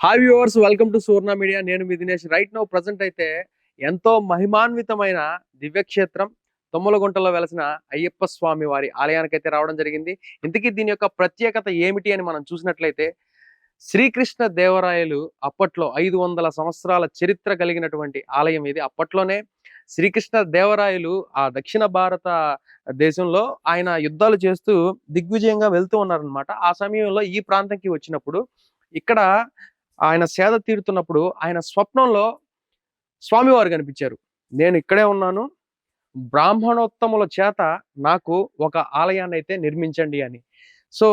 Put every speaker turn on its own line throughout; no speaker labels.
Hi viewers welcome to Suvarna media నేను మీ Dinesh. Right now present అయితే ఎంతో మహిమాన్వితమైన దివ్యక్షేత్రం తొమ్మలగుంటలో వెలసిన అయ్యప్ప స్వామి వారి ఆలయానికి అయితే రావడం జరిగింది. ఇంతకీ దీని యొక్క ప్రత్యేకత ఏమిటి అని మనం చూసినట్లయితే శ్రీకృష్ణ దేవరాయలు అప్పట్లో ఐదు వందల సంవత్సరాల చరిత్ర కలిగినటువంటి ఆలయం ఇది. అప్పట్లోనే శ్రీకృష్ణ దేవరాయలు ఆ దక్షిణ భారత దేశంలో ఆయన యుద్ధాలు చేస్తూ దిగ్విజయంగా వెళ్తూ ఉన్నారనమాట ఆ సమయంలో ఈ ప్రాంతంకి వచ్చినప్పుడు ఇక్కడ ఆయన సేద తీరుతున్నప్పుడు ఆయన స్వప్నంలో స్వామివారు కనిపించారు. నేను ఇక్కడే ఉన్నాను. బ్రాహ్మణోత్తముల చేత నాకు ఒక ఆలయాన్ని అయితే నిర్మించండి అని. సో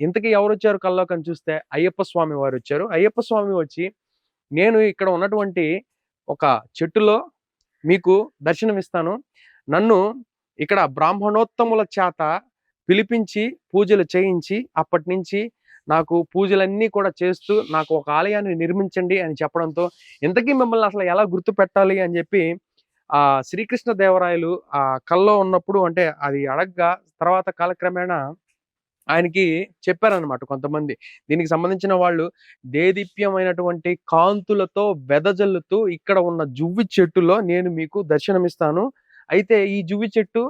ఇంతకీ ఎవరు వచ్చారు కల్లోకని చూస్తే? అయ్యప్ప స్వామి వారు వచ్చారు అయ్యప్ప స్వామి వచ్చి నేను ఇక్కడ ఉన్నటువంటి ఒక చెట్టులో మీకు దర్శనమిస్తాను. నన్ను ఇక్కడ బ్రాహ్మణోత్తముల చేత పిలిపించి పూజలు చేయించి అప్పటి నుంచి నాకు పూజలన్నీ కూడా చేస్తూ నాకు ఒక ఆలయాన్ని నిర్మించండి అని చెప్పడంతో ఇంతకీ మిమ్మల్ని అసలు ఎలా గుర్తు పెట్టాలి అని చెప్పి ఆ శ్రీకృష్ణ దేవరాయలు ఆ కల్లో ఉన్నప్పుడు అంటే అది అడగ్గా తర్వాత కాలక్రమేణా ఆయనకి చెప్పారనమాట కొంతమంది. దీనికి సంబంధించిన వాళ్ళు దేదీప్యమైనటువంటి కాంతులతో వెదజల్లుతూ ఇక్కడ ఉన్న జువ్వి చెట్టులో నేను మీకు దర్శనమిస్తాను. అయితే ఈ జువ్వి చెట్టు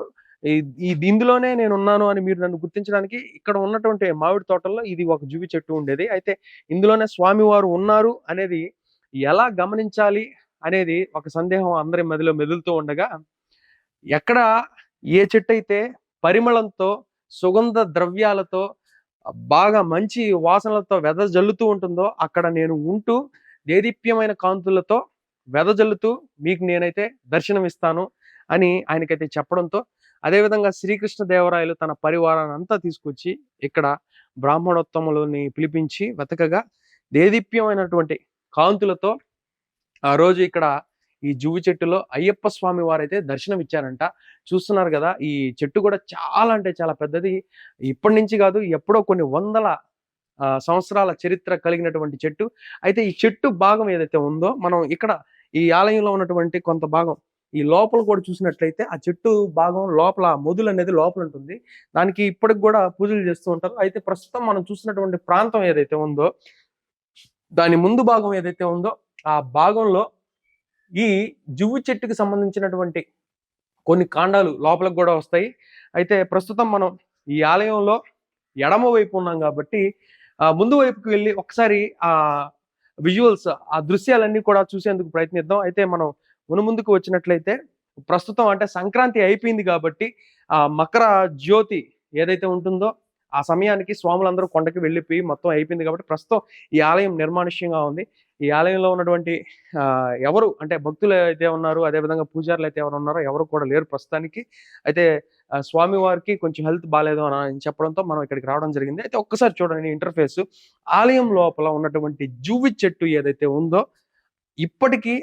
ఈ- ఇందులోనే నేను ఉన్నాను అని మీరు నన్ను గుర్తించడానికి ఇక్కడ ఉన్నటువంటి మామిడి తోటల్లో ఇది ఒక జువి చెట్టు ఉండేది. అయితే ఇందులోనే స్వామివారు ఉన్నారు అనేది ఎలా గమనించాలి అనేది ఒక సందేహం అందరి మదిలో మెదులుతూ ఉండగా ఎక్కడ ఏ చెట్టు అయితే పరిమళంతో సుగంధ ద్రవ్యాలతో బాగా మంచి వాసనలతో వెదజల్లుతూ ఉంటుందో అక్కడ నేను ఉంటూ దేదీప్యమైన కాంతులతో వెదజల్లుతూ మీకు నేనైతే దర్శనమిస్తాను అని ఆయనకైతే చెప్పడంతో అదేవిధంగా శ్రీకృష్ణ దేవరాయలు తన పరివారాన్ని అంతా తీసుకొచ్చి ఇక్కడ బ్రాహ్మణోత్తములని పిలిపించి వెతకగా దేదీప్యమైనటువంటి కాంతులతో ఆ రోజు ఇక్కడ ఈ జువ్వి చెట్టులో అయ్యప్ప స్వామి వారైతే దర్శనం ఇచ్చారంట చూస్తున్నారు కదా ఈ చెట్టు కూడా చాలా అంటే చాలా పెద్దది. ఇప్పటి నుంచి కాదు ఎప్పుడో కొన్ని వందల సంవత్సరాల చరిత్ర కలిగినటువంటి చెట్టు. అయితే ఈ చెట్టు భాగం ఏదైతే ఉందో మనం ఇక్కడ ఈ ఆలయంలో ఉన్నటువంటి కొంత భాగం ఈ లోపల కూడా చూసినట్లయితే ఆ చెట్టు భాగం లోపల ఆ మొదులు అనేది లోపల ఉంటుంది దానికి ఇప్పటికి కూడా పూజలు చేస్తూ ఉంటారు. అయితే ప్రస్తుతం మనం చూసినటువంటి ప్రాంతం ఏదైతే ఉందో దాని ముందు భాగం ఏదైతే ఉందో ఆ భాగంలో ఈ జువ్వు చెట్టుకి సంబంధించినటువంటి కొన్ని కాండాలు లోపలికి కూడా వస్తాయి. అయితే ప్రస్తుతం మనం ఈ ఆలయంలో ఎడమ వైపు ఉన్నాం కాబట్టి ఆ ముందు వైపుకి వెళ్ళి ఒకసారి ఆ విజువల్స్ ఆ దృశ్యాలన్నీ కూడా చూసేందుకు ప్రయత్నిద్దాం. అయితే మనం మునుముందుకు వచ్చినట్లయితే ప్రస్తుతం అంటే సంక్రాంతి అయిపోయింది కాబట్టి ఆ మకర జ్యోతి ఏదైతే ఉంటుందో ఆ సమయానికి స్వాములందరూ కొండకి వెళ్ళిపోయి మొత్తం అయిపోయింది కాబట్టి ప్రస్తుతం ఈ ఆలయం నిర్మానుష్యంగా ఉంది. ఈ ఆలయంలో ఉన్నటువంటి ఎవరు అంటే భక్తులు అయితే ఉన్నారు అదేవిధంగా పూజారులు అయితే ఎవరు ఉన్నారో ఎవరు కూడా లేరు ప్రస్తుతానికి. అయితే స్వామివారికి స్వామి వారికి కొంచెం హెల్త్ బాగాలేదు అని చెప్పడంతో మనం ఇక్కడికి రావడం జరిగింది. అయితే ఒక్కసారి చూడండి ఇంటర్ఫేస్. ఆలయం లోపల ఉన్నటువంటి జువ్వి చెట్టు ఏదైతే ఉందో ఇప్పటికీ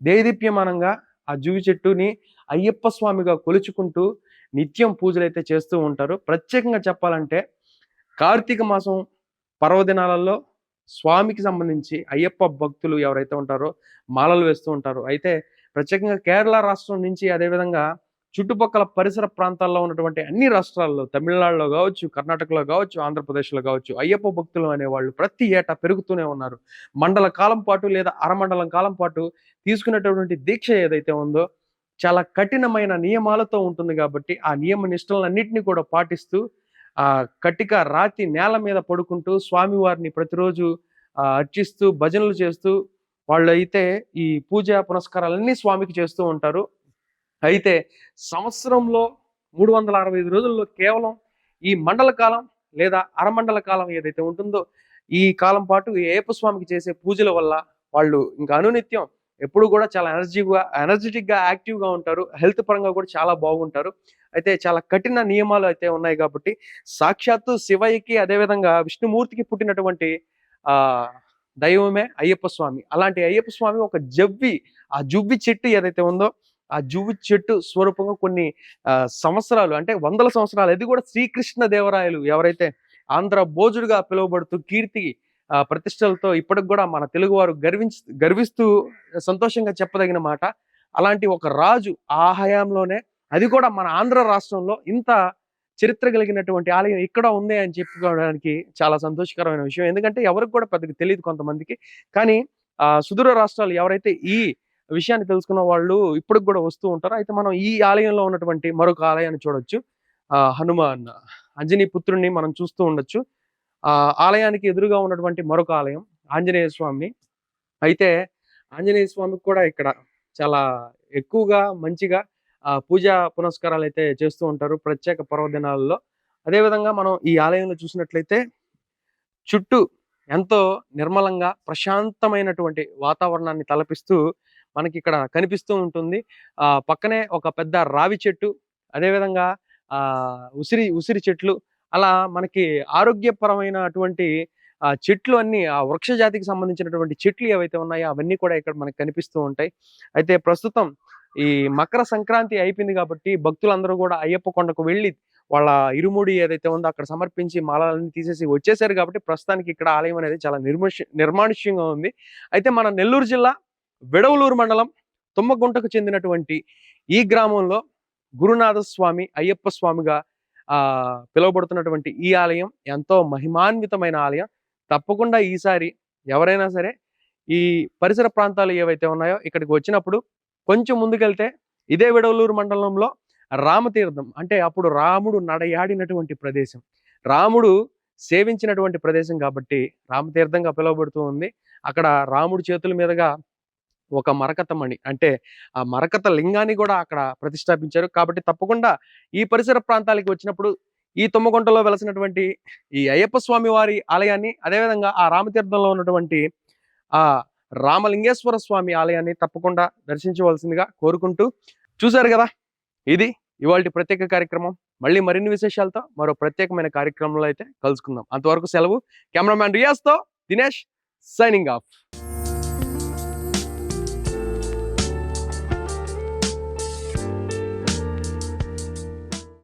దేదీప్యమానంగా ఆ జూవి చెట్టుని అయ్యప్ప స్వామిగా కొలుచుకుంటూ నిత్యం పూజలు అయితే చేస్తూ ఉంటారు. ప్రత్యేకంగా చెప్పాలంటే కార్తీక మాసం పర్వదినాలలో స్వామికి సంబంధించి అయ్యప్ప భక్తులు ఎవరైతే ఉంటారో మాలలు వేస్తూ ఉంటారు. అయితే ప్రత్యేకంగా కేరళ రాష్ట్రం నుంచి అదేవిధంగా చుట్టుపక్కల పరిసర ప్రాంతాల్లో ఉన్నటువంటి అన్ని రాష్ట్రాల్లో తమిళనాడులో కావచ్చు కర్ణాటకలో కావచ్చు ఆంధ్రప్రదేశ్లో కావచ్చు అయ్యప్ప భక్తులు అనేవాళ్ళు ప్రతి ఏటా పెరుగుతూనే ఉన్నారు. మండల కాలం పాటు లేదా అరమండలం కాలం పాటు తీసుకునేటటువంటి దీక్ష ఏదైతే ఉందో చాలా కఠినమైన నియమాలతో ఉంటుంది కాబట్టి ఆ నియమ నిష్టలన్నింటినీ కూడా పాటిస్తూ ఆ కట్టిక రాతి నేల మీద పడుకుంటూ స్వామివారిని ప్రతిరోజు అర్చిస్తూ భజనలు చేస్తూ వాళ్ళు అయితే ఈ పూజ పునస్కారాలన్నీ స్వామికి చేస్తూ ఉంటారు. అయితే సంవత్సరంలో మూడు వందల అరవై ఐదు రోజుల్లో కేవలం ఈ మండల కాలం లేదా అరమండల కాలం ఏదైతే ఉంటుందో ఈ కాలం పాటు ఈ ఏప స్వామికి చేసే పూజల వల్ల వాళ్ళు ఇంకా అనునిత్యం ఎప్పుడు కూడా చాలా ఎనర్జీగా ఎనర్జెటిక్గా యాక్టివ్గా ఉంటారు. హెల్త్ పరంగా కూడా చాలా బాగుంటారు. అయితే చాలా కఠిన నియమాలు అయితే ఉన్నాయి కాబట్టి సాక్షాత్తు శివయ్యకి అదేవిధంగా విష్ణుమూర్తికి పుట్టినటువంటి ఆ దైవమే అయ్యప్ప స్వామి అలాంటి అయ్యప్ప స్వామి ఒక జవ్వి ఆ జువ్వి చెట్టు ఏదైతే ఉందో ఆ జువ్వి చెట్టు స్వరూపంగా కొన్ని సంవత్సరాలు అంటే వందల సంవత్సరాలు అది కూడా శ్రీకృష్ణ దేవరాయలు ఎవరైతే ఆంధ్ర భోజుడుగా పిలువబడుతూ కీర్తి ప్రతిష్టలతో ఇప్పటికి కూడా మన తెలుగువారు గర్వించి గర్విస్తూ సంతోషంగా చెప్పదగిన మాట. అలాంటి ఒక రాజు ఆ హయాంలోనే అది కూడా మన ఆంధ్ర రాష్ట్రంలో ఇంత చరిత్ర కలిగినటువంటి ఆలయం ఇక్కడ ఉంది అని చెప్పుకోవడానికి చాలా సంతోషకరమైన విషయం. ఎందుకంటే ఎవరికి కూడా పెద్దగా తెలియదు కొంతమందికి. కానీ ఆ సుదూర రాష్ట్రాలు ఎవరైతే ఈ విషయాన్ని తెలుసుకున్న వాళ్ళు ఇప్పటికి కూడా వస్తూ ఉంటారు. అయితే మనం ఈ ఆలయంలో ఉన్నటువంటి మరొక ఆలయాన్ని చూడొచ్చు. ఆ హనుమాన్ అంజనీ పుత్రుణ్ణి మనం చూస్తూ ఉండొచ్చు. ఆ ఆలయానికి ఎదురుగా ఉన్నటువంటి మరొక ఆలయం ఆంజనేయ స్వామి అయితే ఆంజనేయ స్వామికి కూడా ఇక్కడ చాలా ఎక్కువగా మంచిగా పూజా పునస్కారాలు అయితే చేస్తూ ఉంటారు ప్రత్యేక పర్వదినాలలో. అదేవిధంగా మనం ఈ ఆలయంలో చూసినట్లయితే చుట్టూ ఎంతో నిర్మలంగా ప్రశాంతమైనటువంటి వాతావరణాన్ని తలపిస్తూ మనకి ఇక్కడ కనిపిస్తూ ఉంటుంది. ఆ పక్కనే ఒక పెద్ద రావి చెట్టు అదేవిధంగా ఆ ఉసిరి ఉసిరి చెట్లు అలా మనకి ఆరోగ్యపరమైనటువంటి ఆ చెట్లు అన్ని ఆ వృక్ష జాతికి సంబంధించినటువంటి చెట్లు ఏవైతే ఉన్నాయో అవన్నీ కూడా ఇక్కడ మనకి కనిపిస్తూ ఉంటాయి. అయితే ప్రస్తుతం ఈ మకర సంక్రాంతి అయిపోయింది కాబట్టి భక్తులందరూ కూడా అయ్యప్ప కొండకు వెళ్ళి వాళ్ళ ఇరుముడి ఏదైతే ఉందో అక్కడ సమర్పించి మాలలన్నీ తీసేసి వచ్చేసారు కాబట్టి ప్రస్తుతానికి ఇక్కడ ఆలయం అనేది చాలా నిర్మష నిర్మానుష్యంగా ఉంది. అయితే మన నెల్లూరు జిల్లా విడవలూరు మండలం తుమ్మగుంటకు చెందినటువంటి ఈ గ్రామంలో గురునాథ స్వామి అయ్యప్ప స్వామిగా ఆ పిలువబడుతున్నటువంటి ఈ ఆలయం ఎంతో మహిమాన్వితమైన ఆలయం. తప్పకుండా ఈసారి ఎవరైనా సరే ఈ పరిసర ప్రాంతాలు ఏవైతే ఉన్నాయో ఇక్కడికి వచ్చినప్పుడు కొంచెం ముందుకెళ్తే ఇదే విడవలూరు మండలంలో రామతీర్థం అంటే అప్పుడు రాముడు నడయాడినటువంటి ప్రదేశం. రాముడు సేవించినటువంటి ప్రదేశం కాబట్టి రామతీర్థంగా పిలువబడుతూ ఉంది. అక్కడ రాముడి చేతుల మీదుగా ఒక మరకత మణి. అంటే ఆ మరకత లింగాన్ని కూడా అక్కడ ప్రతిష్టాపించారు. కాబట్టి తప్పకుండా ఈ పరిసర ప్రాంతాలకి వచ్చినప్పుడు ఈ తుమ్మగుంటలో వెలసినటువంటి ఈ అయ్యప్ప స్వామి వారి ఆలయాన్ని అదేవిధంగా ఆ రామతీర్థంలో ఉన్నటువంటి ఆ రామలింగేశ్వర స్వామి ఆలయాన్ని తప్పకుండా దర్శించవలసిందిగా కోరుకుంటూ చూశారు కదా? ఇది ఇవాళ ప్రత్యేక కార్యక్రమం. మళ్ళీ మరిన్ని విశేషాలతో మరో ప్రత్యేకమైన కార్యక్రమంలో అయితే కలుసుకుందాం. అంతవరకు సెలవు. కెమెరామ్యాన్ రియాజ్తో దినేష్ సైనింగ్ ఆఫ్.